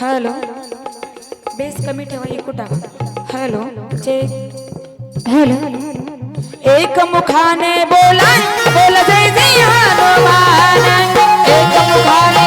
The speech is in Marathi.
हॅलो. बेस कमी ठेवा कुठा टाका. हॅलो. चे हॅलो. एक मुखाने बोला बोला जय जय एक मुखाने